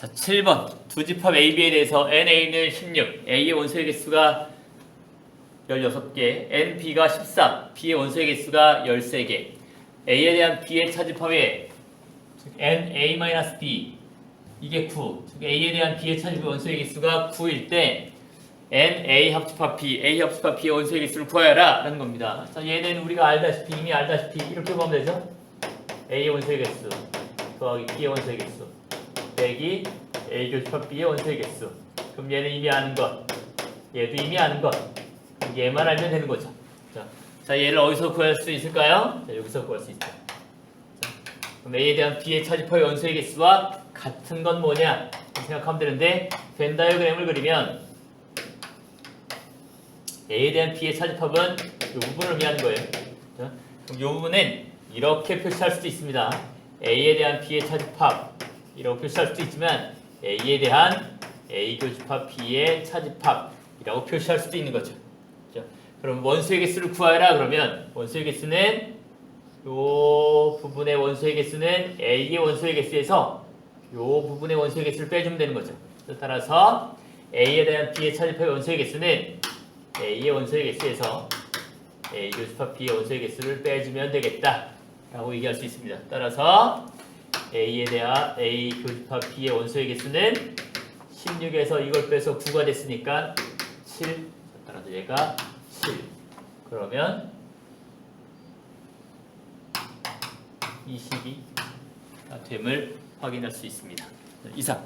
자, 7번 두 집합 AB에 대해서 NA는 16, A의 원소의 개수가 16개, NB가 14, B의 원소의 개수가 13개. A에 대한 B의 차집합에 즉 NA-B 이게 9. 즉 A에 대한 B의 차집합 원소의 개수가 9일 때 NA 합집합 B, A 합집합 B의 원소의 개수를 구하여라 라는 겁니다. 자, 얘는 우리가 알다시피 이미 알다시피 이렇게 보면 되죠. A의 원소의 개수 더하기 B의 원소의 개수 빼기 A 교집합 B의 원소의 개수. 그럼 얘는 이미 아는 것. 얘도 이미 아는 것. 얘만 알면 되는 거죠. 자, 자 얘를 어디서 구할 수 있을까요? 자, 여기서 구할 수 있죠. 자, 그럼 A에 대한 B의 차집합의 원소의 개수와 같은 건 뭐냐? 생각하면 되는데 벤 다이어그램을 그리면 A에 대한 B의 차집합은 이 부분을 의미하는 거예요. 자, 그럼 이 부분은 이렇게 표시할 수도 있습니다. A에 대한 B의 차집합 이라고 표시할 수도 있지만 A에 대한 A 교집합 B의 차집합이라고 표시할 수도 있는 거죠. 그죠? 그럼 원소의 개수를 구하라 그러면 원소의 개수는 요 부분의 원소의 개수는 A의 원소의 개수에서 요 부분의 원소의 개수를 빼주면 되는 거죠. 따라서 A에 대한 B의 차집합의 원소의 개수는 A의 원소의 개수에서 A 교집합 B의 원소의 개수를 빼주면 되겠다 라고 얘기할 수 있습니다. 따라서 A에 대한 A 교집합 B의 원소의 개수는 16에서 이걸 빼서 9가 됐으니까 7. 따라서 얘가 7. 그러면 22가 됨을 확인할 수 있습니다. 이상.